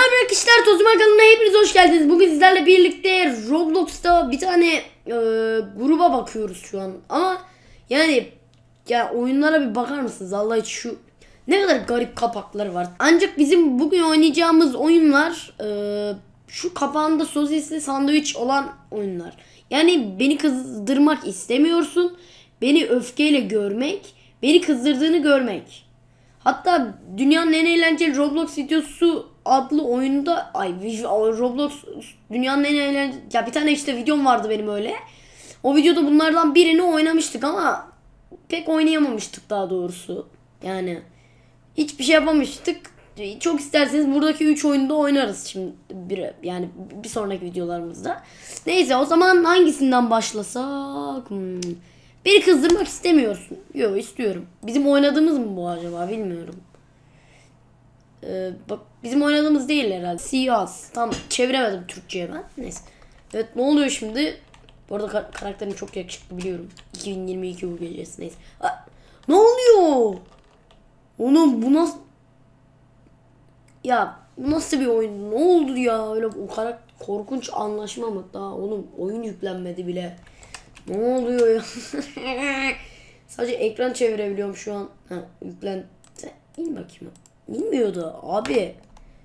Merhaba arkadaşlar Tozuma kanalına hepiniz hoş geldiniz. Bugün sizlerle birlikte Roblox'ta bir tane e, gruba bakıyoruz şu an. Ama yani ya oyunlara bir bakar mısınız Allah şu ne kadar garip kapakları var. Ancak bizim bugün oynayacağımız oyunlar e, şu kapağında sosisli sandviç olan oyunlar. Yani beni kızdırmak istemiyorsun. Beni öfkeyle görmek, beni kızdırdığını görmek. Hatta dünyanın en eğlenceli Roblox videosu adlı oyunda ay Roblox dünyanın en eğlenceli ya bir tane işte videom vardı benim öyle. O videoda bunlardan birini oynamıştık ama pek oynayamamıştık daha doğrusu. Yani hiçbir şey yapamamıştık. Çok isterseniz buradaki 3 oyunda oynarız şimdi bir yani bir sonraki videolarımızda. Neyse o zaman hangisinden başlasak? Hmm. Beni kızdırmak istemiyorsun. Yok istiyorum. Bizim oynadığımız mı bu acaba bilmiyorum. Ee, bak bizim oynadığımız değil herhalde. Siyas. Tam çeviremedim Türkçe'ye ben. Neyse. Evet ne oluyor şimdi? Bu arada kar- karakterim çok yakışıklı biliyorum. 2022 bu gecesi neyse. Aa, ne oluyor? Oğlum bu nasıl... Ya bu nasıl bir oyun? Ne oldu ya? Öyle o kadar korkunç anlaşma mı? Daha oğlum oyun yüklenmedi bile. Ne oluyor ya? Sadece ekran çevirebiliyorum şu an. Ha, yüklen. İn bakayım. İnmiyordu abi.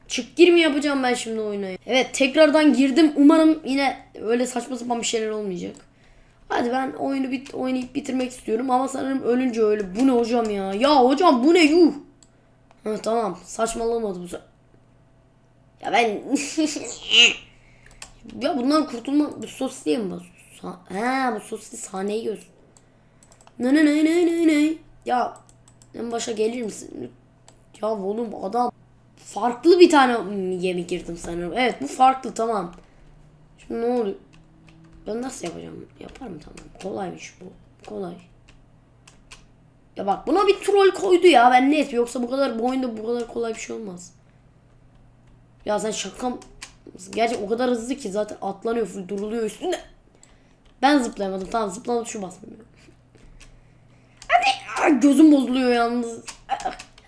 Çık gir mi yapacağım ben şimdi oyuna? Evet tekrardan girdim. Umarım yine öyle saçma sapan bir şeyler olmayacak. Hadi ben oyunu bit oynayıp bitirmek istiyorum ama sanırım ölünce öyle. Bu ne hocam ya? Ya hocam bu ne yuh? Ha, tamam saçmalamadı bu. Ya ben ya bundan kurtulma bu sos diye mi? Sa- ha bu soslu sahneyi gör. Ne ne ne ne ne ne. Ya en başa gelir misin? Ya oğlum adam farklı bir tane yemi girdim sanırım. Evet bu farklı tamam. Şimdi ne oluyor? Ben nasıl yapacağım? Yaparım tamam. Kolaymış bu. Kolay. Ya bak buna bir troll koydu ya ben ne yapayım? Yoksa bu kadar bu oyunda bu kadar kolay bir şey olmaz. Ya sen şakam Gerçi o kadar hızlı ki zaten atlanıyor full duruluyor üstünde. Ben zıplayamadım tamam zıplama tuşu basmıyorum. Hadi gözüm bozuluyor yalnız.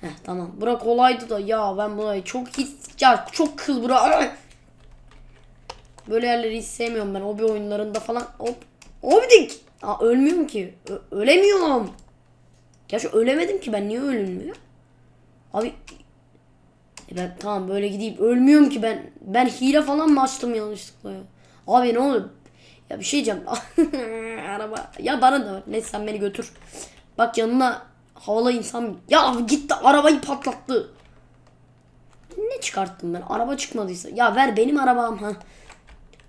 Heh, tamam bura kolaydı da ya ben burayı çok hiç ya çok kıl bura. Böyle yerleri hiç sevmiyorum ben hobi oyunlarında falan. Hop. Hobidik. Aa ölmüyorum ki. Ö- ölemiyorum. Şu ölemedim ki ben niye ölünmüyor? Abi e ben tamam böyle gideyim. Ölmüyorum ki ben. Ben hile falan mı açtım yanlışlıkla ya? Abi ne oluyor? Ya bir şey diyeceğim. Araba. Ya bana da var. Neyse sen beni götür. Bak yanına havalı insan. Ya gitti arabayı patlattı. Ne çıkarttım ben? Araba çıkmadıysa. Ya ver benim arabam ha.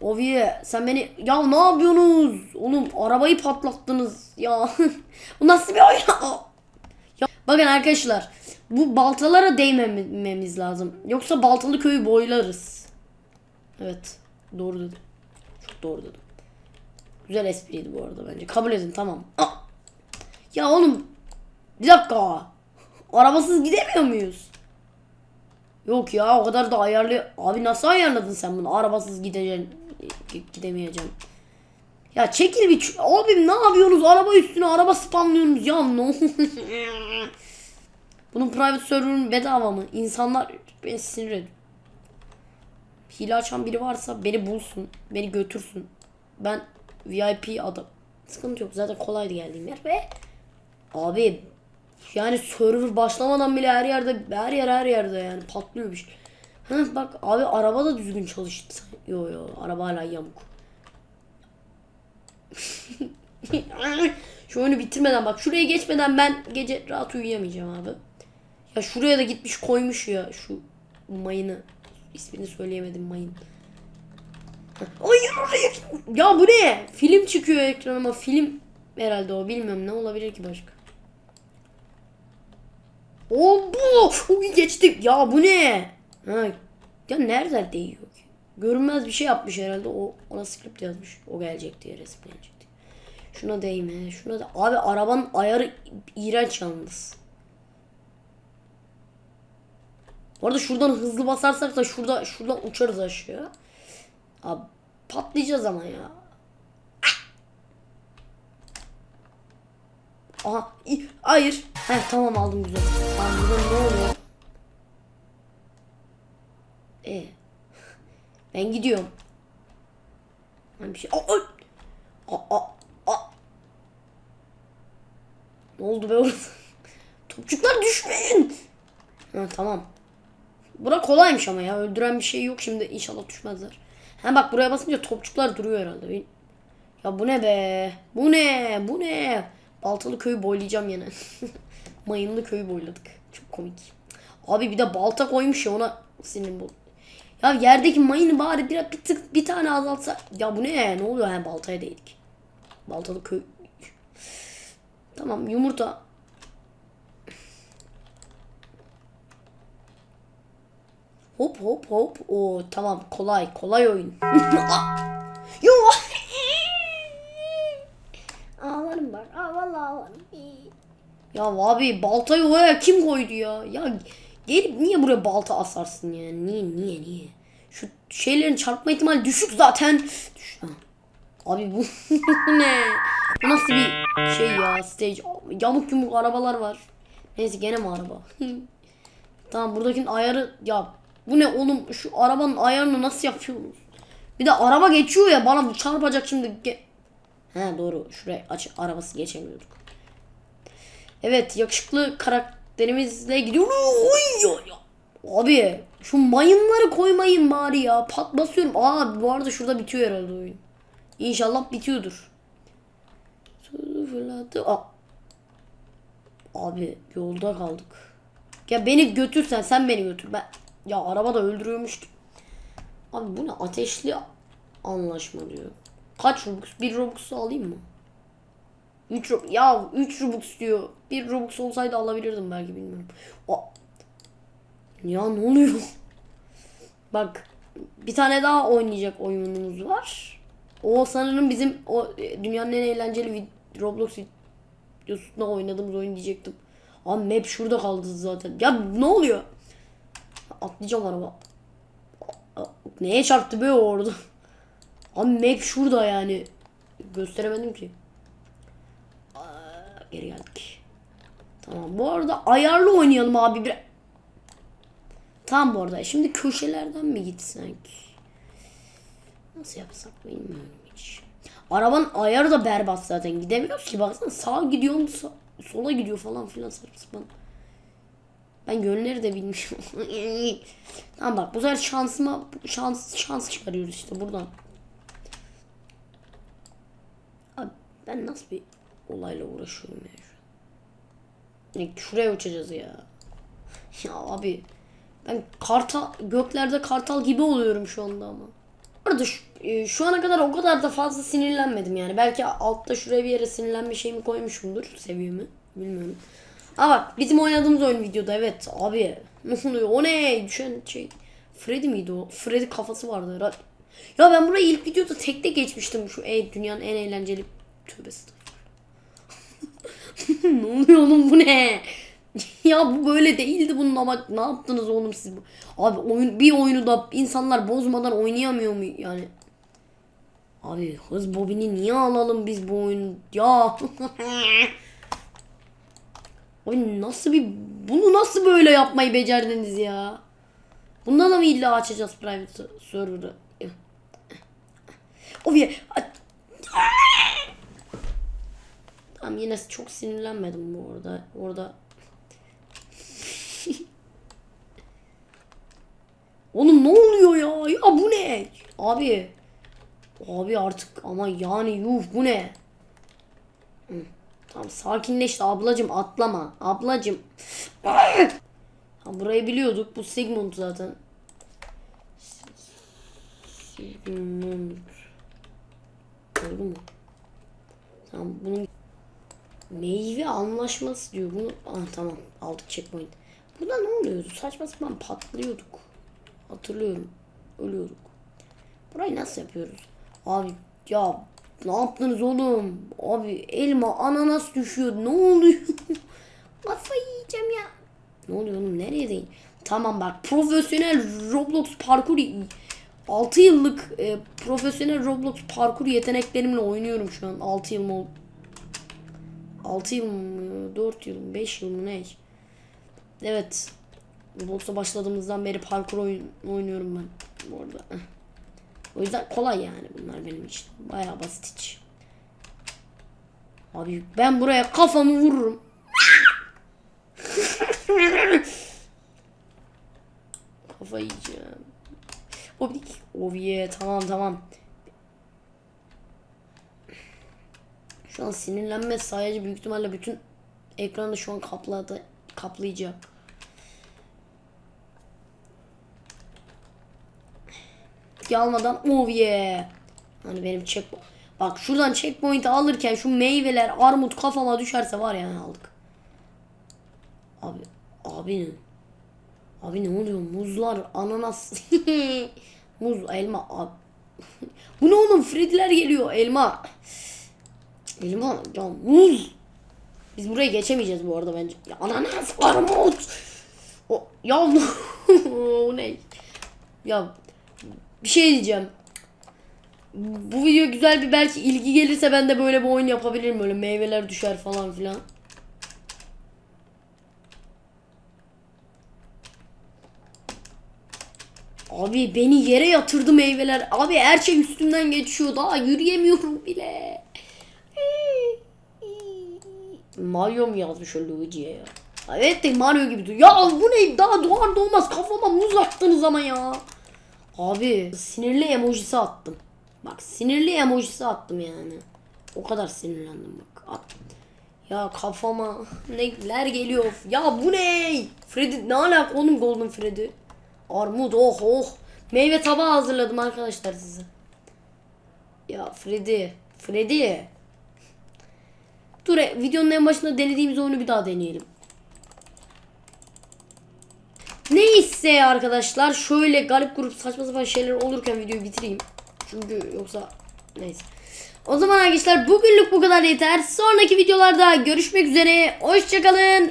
Oviye sen beni ya ne yapıyorsunuz? Oğlum arabayı patlattınız ya. Bu nasıl bir oyun? Ya, bakın arkadaşlar bu baltalara değmememiz lazım. Yoksa baltalı köyü boylarız. Evet doğru dedim. Çok doğru dedim. Güzel espriydi bu arada bence. Kabul edin tamam. Aa! Ya oğlum bir dakika. Arabasız gidemiyor muyuz? Yok ya o kadar da ayarlı. Abi nasıl ayarladın sen bunu? Arabasız gideceksin. gi- Gidemeyeceksin. Ya çekil bir. Abim ne yapıyorsunuz? Araba üstüne araba spamlıyorsunuz ya. Oluyor? Bunun private server'ın bedava mı? İnsanlar beni sinir ediyor. Hile açan biri varsa beni bulsun. Beni götürsün. Ben VIP adam. Sıkıntı yok. Zaten kolaydı geldiğim yer ve abi yani server başlamadan bile her yerde her yer her yerde yani patlıyor bir şey. Heh, bak abi araba da düzgün çalıştı. Yo yo araba hala yamuk. Şu oyunu bitirmeden bak şuraya geçmeden ben gece rahat uyuyamayacağım abi. Ya şuraya da gitmiş koymuş ya şu mayını. İsmini söyleyemedim mayın. Hayır oraya. Ya bu ne? Film çıkıyor ekranıma. Film herhalde o. Bilmiyorum ne olabilir ki başka. O bu. Uy, geçtik. Ya bu ne? Ha. Ya nereden değiyor ki? Görünmez bir şey yapmış herhalde. O ona script yazmış. O gelecek diye resim diye. Şuna değme. Şuna da. Abi arabanın ayarı iğrenç yalnız. Bu arada şuradan hızlı basarsak da şurada şuradan uçarız aşağı. Abi patlayacağız ama ya. Aha hayır. Heh tamam aldım güzel. Tamam burada ne oluyor? E. Ben gidiyorum. Ben bir şey... Aa! Aa, aa. Ne oldu be orada? Topçuklar düşmeyin. Ha, tamam. Bura kolaymış ama ya. Öldüren bir şey yok şimdi. inşallah düşmezler. Ha bak buraya basınca topçuklar duruyor herhalde. Ya bu ne be? Bu ne? Bu ne? Baltalı köyü boylayacağım yine. Mayınlı köyü boyladık. Çok komik. Abi bir de balta koymuş ya ona sinirim bu. Ya yerdeki mayını bari bir, bir tık bir tane azaltsa. Ya bu ne? Ne oluyor? Ha baltaya değdik. Baltalı köy. Tamam yumurta. Hop hop hop. O tamam kolay kolay oyun. Yo. Ağlarım bak. Aa vallahi ağlarım. Ya abi baltayı oraya kim koydu ya? Ya gelip niye buraya balta asarsın ya? Niye niye niye? Şu şeylerin çarpma ihtimali düşük zaten. Düş-. Abi bu ne? Bu nasıl bir şey ya stage? Yamuk yumuk arabalar var. Neyse gene mi araba? tamam buradakinin ayarı ya bu ne oğlum şu arabanın ayarını nasıl yapıyorsunuz? Bir de araba geçiyor ya bana çarpacak şimdi. Ge- He doğru şuraya aç arabası geçemiyorduk. Evet yakışıklı karakterimizle gidiyoruz. Abi şu mayınları koymayın bari ya. Pat basıyorum. Aa bu arada şurada bitiyor herhalde oyun. İnşallah bitiyordur. Aa. Abi yolda kaldık. Ya beni götürsen sen beni götür. Ben ya araba da öldürüyormuş. Abi bu ne ateşli anlaşma diyor. Kaç Robux? Bir Robux'u alayım mı? 3 Robux. Ya 3 Robux diyor. 1 Robux olsaydı alabilirdim belki bilmiyorum. Aa. Ya ne oluyor? Bak bir tane daha oynayacak oyunumuz var. O sanırım bizim o e, dünyanın en eğlenceli Roblox videosunda oynadığımız oyun diyecektim. Abi map şurada kaldı zaten. Ya ne oluyor? Atlayacağım araba. Neye çarptı be orada? Abi map şurada yani. Gösteremedim ki. Geri geldik. Tamam bu arada ayarlı oynayalım abi. Bir... Tamam bu arada. Şimdi köşelerden mi gitsek? Nasıl yapsak bilmiyorum hiç. Arabanın ayarı da berbat zaten. Gidemiyoruz ki. Baksana sağa gidiyorum sa- sola gidiyor falan filan sarıp sapan. Ben yönleri de bilmiyorum. tamam bak bu sefer şansıma şans şans çıkarıyoruz işte buradan. Abi ben nasıl bir olayla uğraşıyorum ya şu an. Şuraya uçacağız ya. Ya abi ben kartal göklerde kartal gibi oluyorum şu anda ama. Bu arada şu, e, şu ana kadar o kadar da fazla sinirlenmedim yani. Belki altta şuraya bir yere sinirlenme şeyimi koymuşumdur seviyemi. Bilmiyorum. Ama bizim oynadığımız oyun videoda evet abi. Ne oluyor? O ne? Düşen şey. Freddy miydi o? Freddy kafası vardı herhalde. Ya ben burayı ilk videoda tekte geçmiştim. Şu e, dünyanın en eğlenceli tövbe estağfurullah. ne oluyor oğlum bu ne? ya bu böyle değildi bunun ama ne yaptınız oğlum siz? Abi oyun bir oyunu da insanlar bozmadan oynayamıyor mu yani? Abi hız bobini niye alalım biz bu oyunu? Ya. Abi nasıl bir bunu nasıl böyle yapmayı becerdiniz ya? Bundan da mı illa açacağız private server'ı? Of ya. Tamam yine çok sinirlenmedim bu arada. Orada Oğlum ne oluyor ya? Ya bu ne? Abi. Abi artık ama yani yuh bu ne? Hı. Tamam sakinleş de ablacım atlama. Ablacım. Burayı biliyorduk. Bu Sigmund zaten. Sigmund. Doğru mu? Tamam bunun meyve anlaşması diyor. Bunu ah, tamam aldık checkpoint. Burada ne oluyordu? Saçma sapan patlıyorduk. Hatırlıyorum. Ölüyorduk. Burayı nasıl yapıyoruz? Abi ya ne yaptınız oğlum? Abi elma ananas düşüyor. Ne oluyor? Kafayı yiyeceğim ya. Ne oluyor oğlum? Nereye? Tamam bak profesyonel Roblox parkur 6 yıllık e, profesyonel Roblox parkur yeteneklerimle oynuyorum şu an. 6 yıl mı? 6 yıl mı? 4 yıl mı? 5 yıl mı ne? Evet. Roblox'a başladığımızdan beri parkur oyun oynuyorum ben bu arada. O yüzden kolay yani bunlar benim için. Bayağı basit hiç. Abi ben buraya kafamı vururum. Kafa yiyeceğim. Oblik. Oh yeah, tamam tamam. Şu an sinirlenme sayacı büyük ihtimalle bütün ekranı şu an kapladı, kaplayacak. Etki almadan oh yeah. Hani benim check Bak şuradan checkpoint'i alırken şu meyveler armut kafama düşerse var ya aldık. Abi abi? Abi ne oluyor? Muzlar, ananas. Muz, elma. Abi. Bu ne oğlum? Freddy'ler geliyor. Elma. Elma. Ya muz. Biz buraya geçemeyeceğiz bu arada bence. Ya ananas, armut. O, ya o ne? Ya bir şey diyeceğim. Bu video güzel bir belki ilgi gelirse ben de böyle bir oyun yapabilirim. Böyle meyveler düşer falan filan. Abi beni yere yatırdı meyveler. Abi her şey üstümden geçiyor. Daha yürüyemiyorum bile. Mario mu yazmış o Luigi'ye ya? Evet de Mario gibi duruyor. Ya bu ne? Daha doğar doğmaz kafama muz attınız ama ya. Abi sinirli emojisi attım. Bak sinirli emojisi attım yani. O kadar sinirlendim bak. Ya kafama neler geliyor. Ya bu ne? Freddy ne alaka oğlum Golden Freddy? Armut oh oh. Meyve tabağı hazırladım arkadaşlar size. Ya Freddy. Freddy. Dur e, videonun en başında denediğimiz oyunu bir daha deneyelim. Neyse arkadaşlar şöyle garip grup saçma sapan şeyler olurken videoyu bitireyim. Çünkü yoksa neyse. O zaman arkadaşlar bugünlük bu kadar yeter. Sonraki videolarda görüşmek üzere. Hoşçakalın.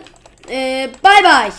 Ee, bay bay.